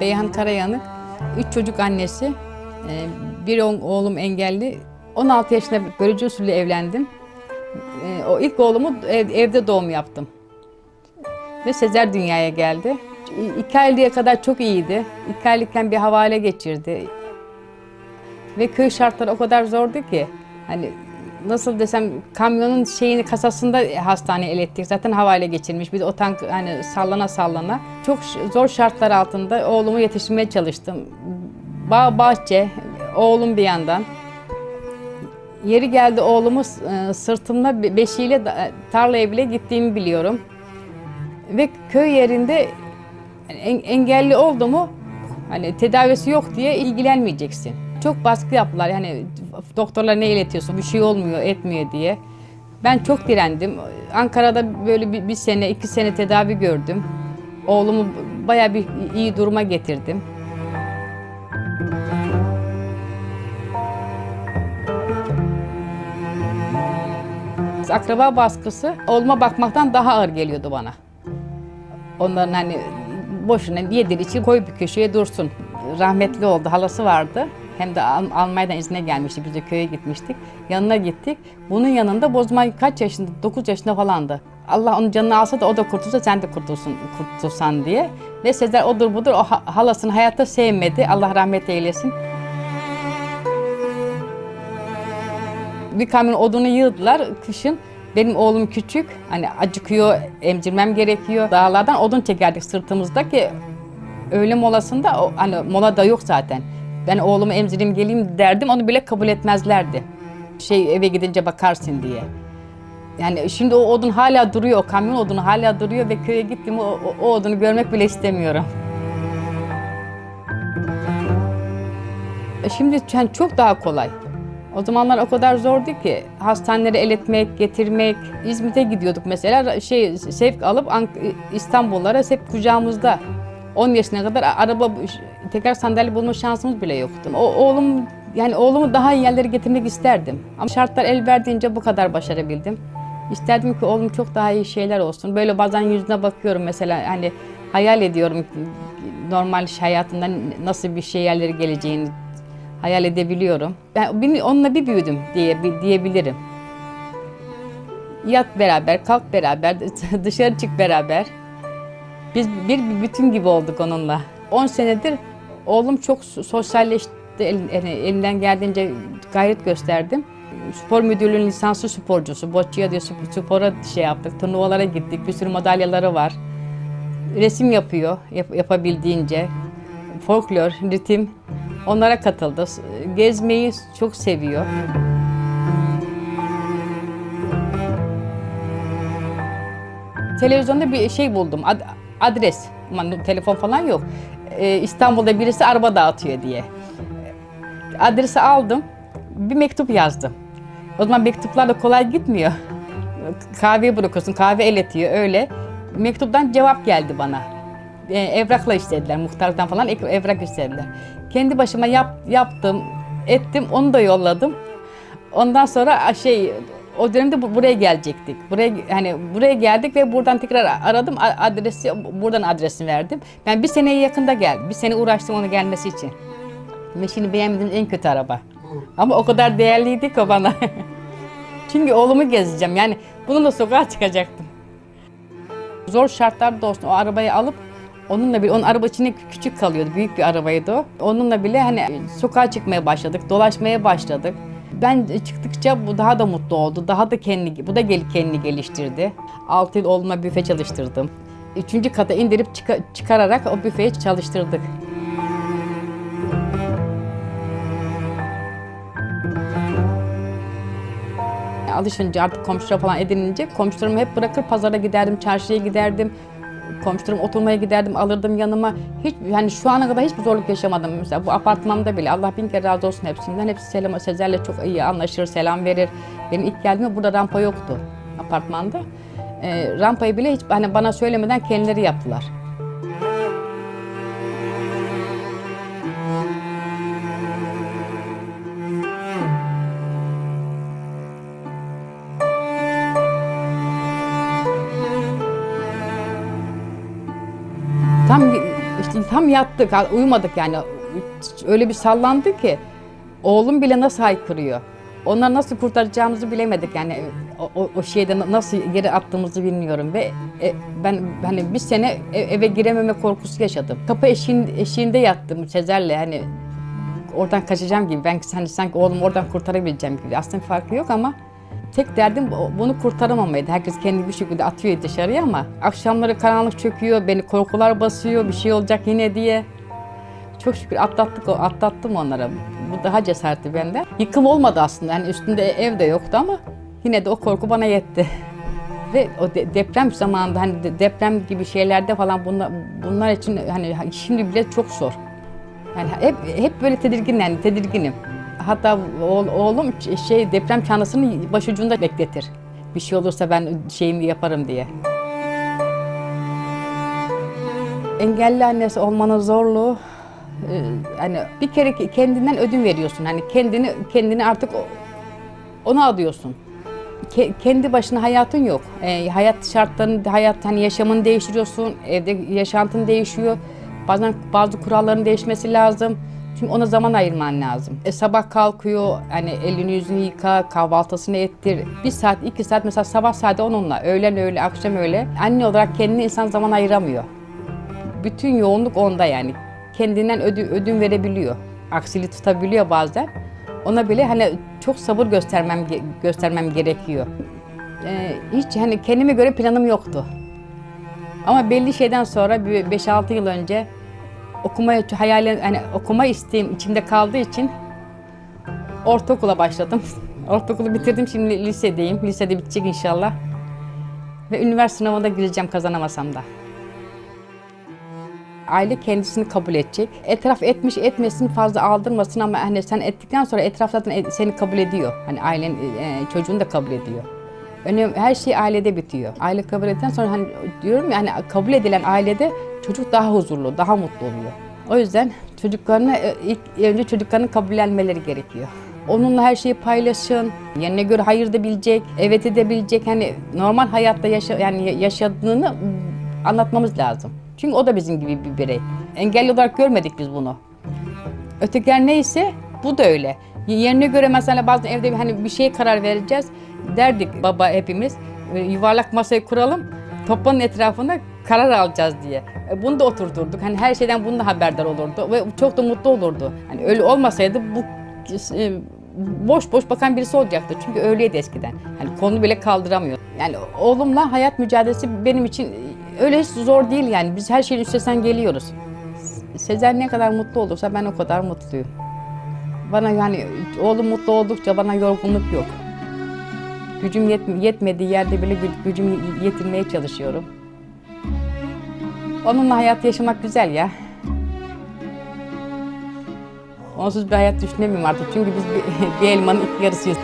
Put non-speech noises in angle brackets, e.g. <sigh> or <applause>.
Beyhan Karayanık. Üç çocuk annesi. Ee, Bir oğlum- engelli. 16 yaşında görücü usulü evlendim. Ee, O ilk oğlumu ev- evde doğum yaptım. Ve Sezer dünyaya geldi. İki aylığa kadar çok iyiydi. İki aylıkken bir havale geçirdi. Ve köy şartları o kadar zordu ki. Hani nasıl desem kamyonun şeyini kasasında hastaneye ilettik. Zaten havale geçirmiş. De o tank hani sallana sallana. Çok zor şartlar altında oğlumu yetiştirmeye çalıştım. Bağ bahçe, oğlum bir yandan. Yeri geldi oğlumu e, sırtımda be- beşiğiyle da- tarlaya bile gittiğimi biliyorum. Ve köy yerinde en- engelli oldu mu hani tedavisi yok diye ilgilenmeyeceksin. Çok baskı yaptılar yani doktorlar ne iletiyorsun bir şey olmuyor etmiyor diye. Ben çok direndim. Ankara'da böyle bir, bir sene iki sene tedavi gördüm. Oğlumu bayağı bir iyi duruma getirdim. Akraba baskısı oğluma bakmaktan daha ağır geliyordu bana. Onların hani boşuna yedir için koy bir köşeye dursun. Rahmetli oldu, halası vardı. Hem de Al- Almanya'dan izne gelmişti, biz de köye gitmiştik. Yanına gittik. Bunun yanında Bozma kaç yaşında, 9 yaşında falandı. Allah onun canını alsa da o da kurtulsa sen de kurtulsun, kurtulsan diye. Ve Sezer odur budur o ha- halasını hayatta sevmedi. Allah rahmet eylesin. bir kamyon odunu yığdılar kışın. Benim oğlum küçük, hani acıkıyor, emzirmem gerekiyor. Dağlardan odun çekerdik sırtımızda ki öğle molasında, hani mola da yok zaten. Ben oğlumu emzireyim geleyim derdim, onu bile kabul etmezlerdi. Şey eve gidince bakarsın diye. Yani şimdi o odun hala duruyor, o kamyon odunu hala duruyor ve köye gittim o, o, o odunu görmek bile istemiyorum. E Şimdi yani çok daha kolay. O zamanlar o kadar zordu ki hastanelere el etmek, getirmek. İzmit'e gidiyorduk mesela şey sevk alıp İstanbullara hep kucağımızda. 10 yaşına kadar araba tekrar sandalye bulma şansımız bile yoktu. O oğlum yani oğlumu daha iyi yerlere getirmek isterdim. Ama şartlar el verdiğince bu kadar başarabildim. İsterdim ki oğlum çok daha iyi şeyler olsun. Böyle bazen yüzüne bakıyorum mesela hani hayal ediyorum normal iş hayatından nasıl bir şey yerlere geleceğini hayal edebiliyorum. Ben onunla bir büyüdüm diye bi- diyebilirim. Yat beraber, kalk beraber, <laughs> dışarı çık beraber. Biz bir bütün gibi olduk onunla. 10 senedir oğlum çok so- sosyalleşti. Yani elimden geldiğince gayret gösterdim. Spor müdürlüğünün lisanslı sporcusu. Boccia diye sp- spora şey yaptık. Turnuvalara gittik. Bir sürü madalyaları var. Resim yapıyor yap- yapabildiğince. Folklor, ritim onlara katıldı. Gezmeyi çok seviyor. Televizyonda bir şey buldum. ad- adres. Aman telefon falan yok. Ee, İstanbul'da birisi araba dağıtıyor diye. Adresi aldım. Bir mektup yazdım. O zaman mektuplar da kolay gitmiyor. Kahveye bırakıyorsun, kahve eletiyor öyle. Mektuptan cevap geldi bana. Ee, evrakla istediler, muhtarlıktan falan evrak istediler. Kendi başıma yap, yaptım, ettim, onu da yolladım. Ondan sonra şey o dönemde bu- buraya gelecektik. Buraya hani buraya geldik ve buradan tekrar aradım adresi buradan adresini verdim. Ben bir seneye yakında geldim. Bir sene uğraştım onu gelmesi için. Ve şimdi beğenmediğim en kötü araba. Ama o kadar değerliydi ki bana. <laughs> Çünkü oğlumu gezeceğim. Yani bununla sokağa çıkacaktım. Zor şartlarda olsun o arabayı alıp onunla bile, onun araba içinde küçük kalıyordu. Büyük bir arabaydı o. Onunla bile hani sokağa çıkmaya başladık, dolaşmaya başladık. Ben çıktıkça bu daha da mutlu oldu. Daha da kendi, bu da gel, kendini geliştirdi. 6 yıl oğluma büfe çalıştırdım. Üçüncü kata indirip çıka- çıkararak o büfeyi çalıştırdık. alışınca artık komşular falan edinince komşularımı hep bırakır pazara giderdim, çarşıya giderdim. Komşularım oturmaya giderdim, alırdım yanıma. Hiç yani şu ana kadar hiçbir zorluk yaşamadım. Mesela bu apartmanda bile Allah bin kere razı olsun hepsinden. Hepsi selam, Sezer'le çok iyi anlaşır, selam verir. Benim ilk geldiğimde burada rampa yoktu apartmanda. Ee, rampayı bile hiç hani bana söylemeden kendileri yaptılar. Tam İşte tam yattık, uyumadık yani. Öyle bir sallandı ki oğlum bile nasıl haykırıyor. Onları nasıl kurtaracağımızı bilemedik yani o, o, şeyden nasıl yere attığımızı bilmiyorum ve e, ben hani bir sene e- eve girememe korkusu yaşadım. Kapı eşiğin, eşiğinde yattım Sezer'le hani oradan kaçacağım gibi ben hani sanki oğlum oradan kurtarabileceğim gibi aslında farkı yok ama tek derdim bu- bunu kurtaramamaydı. Herkes kendi bir şekilde atıyor dışarıya ama akşamları karanlık çöküyor, beni korkular basıyor, bir şey olacak yine diye. Çok şükür atlattık atlattım onlara. Bu daha cesaretli benden. Yıkım olmadı aslında. Yani üstünde ev de yoktu ama yine de o korku bana yetti. <laughs> Ve o de- deprem zamanında hani de- deprem gibi şeylerde falan bunlar, bunlar için hani şimdi bile çok zor. Yani hep hep böyle tedirgin yani tedirginim. Hatta oğlum şey deprem çantasını başucunda bekletir. Bir şey olursa ben şeyimi yaparım diye. Engelli annesi olmanın zorluğu hani bir kere kendinden ödün veriyorsun. Hani kendini kendini artık ona adıyorsun. Ke- kendi başına hayatın yok. E, hayat şartlarını, hayat hani yaşamını değiştiriyorsun. Evde yaşantın değişiyor. Bazen bazı kuralların değişmesi lazım. Çünkü ona zaman ayırman lazım. E, sabah kalkıyor, hani elini yüzünü yıka, kahvaltısını ettir. Bir saat, iki saat mesela sabah saati onunla, öğlen öyle, akşam öyle. Anne olarak kendine insan zaman ayıramıyor. Bütün yoğunluk onda yani. Kendinden ödü, ödün verebiliyor. Aksili tutabiliyor bazen. Ona bile hani çok sabır göstermem göstermem gerekiyor. Ee, hiç hani kendime göre planım yoktu. Ama belli şeyden sonra bir 5-6 yıl önce okumaya hayalen hani okuma isteğim içimde kaldığı için ortaokula başladım. <laughs> Ortaokulu bitirdim şimdi lisedeyim. Lisede bitecek inşallah. Ve üniversite sınavına gireceğim kazanamasam da. Aile kendisini kabul edecek. Etraf etmiş etmesin fazla aldırmasın ama hani sen ettikten sonra etraf zaten e- seni kabul ediyor. Hani ailen e, çocuğunu da kabul ediyor. Önemli, her şey ailede bitiyor. Aile kabul ettikten sonra hani diyorum ya hani kabul edilen ailede çocuk daha huzurlu, daha mutlu oluyor. O yüzden çocuklarını e, ilk önce çocuklarının kabullenmeleri gerekiyor. Onunla her şeyi paylaşın. Yerine göre hayır da bilecek, evet edebilecek. Hani normal hayatta yaşa, yani yaşadığını anlatmamız lazım. Çünkü o da bizim gibi bir birey. Engelli olarak görmedik biz bunu. Ötekiler neyse bu da öyle. Yerine göre mesela bazen evde hani bir şeye karar vereceğiz. Derdik baba hepimiz e, yuvarlak masayı kuralım. Toplanın etrafında karar alacağız diye. E, Bunu da oturdurduk. Hani her şeyden bununla haberdar olurdu ve çok da mutlu olurdu. Hani öyle olmasaydı bu e, boş boş bakan birisi olacaktı. Çünkü öyleydi eskiden. Hani konu bile kaldıramıyor. Yani oğlumla hayat mücadelesi benim için öyle hiç zor değil yani. Biz her şeyin üstesinden geliyoruz. Sezer ne kadar mutlu olursa ben o kadar mutluyum. Bana yani oğlum mutlu oldukça bana yorgunluk yok. Gücüm yet- yetmediği yerde bile gü- gücümü yetirmeye çalışıyorum. Onunla hayat yaşamak güzel ya. Onsuz bir hayat düşünemiyorum artık çünkü biz bir, <laughs> bir elmanın iki yarısıyız.